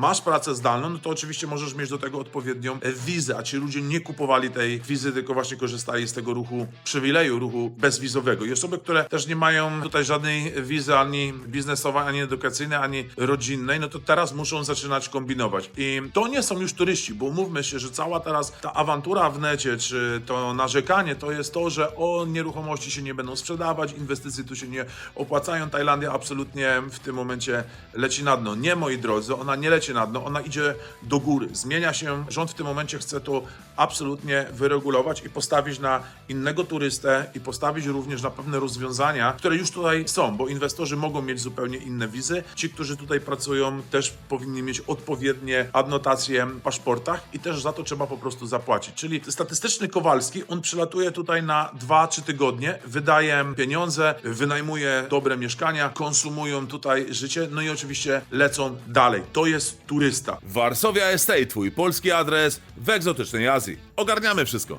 masz pracę zdalną, no to oczywiście możesz mieć do tego odpowiednią e, wizę, a ci ludzie nie kupowali tej wizy, tylko właśnie korzystali z tego ruchu przywileju, ruchu bezwizowego. I osoby, które też nie mają tutaj żadnej wizy ani biznesowej, ani edukacyjnej, ani rodzinnej, no to teraz muszą zaczynać kombinować. I to nie są już turyści, bo umówmy się, że cała teraz ta awantura w necie, czy to narzekanie, to jest to, że o nieruchomości się nie będą sprzedawać, inwestycje tu się nie opłacają. Tajlandia absolutnie w tym momencie leci na dno. Nie, moi drodzy, ona nie leci na dno, ona idzie do góry. Zmienia się, rząd w tym momencie chce to absolutnie wyregulować i postawić na innego turystę i postawić również na pewne rozwiązania, które już tutaj są, bo inwestorzy mogą mieć zupełnie inne wizy. Ci, którzy tutaj pracują, też powinni mieć odpowiednie adnotacje w paszportach i też za to trzeba po prostu zapłacić. Czyli statystyczny Kowalski, on przylatuje tutaj na 2-3 tygodnie, wydaje pieniądze, wynajmuje dobre mieszkania, konsumują tutaj życie, no i oczywiście lecą dalej. To jest turysta. Varsovia Estate, twój polski adres w egzotycznej Azji. Ogarniamy wszystko.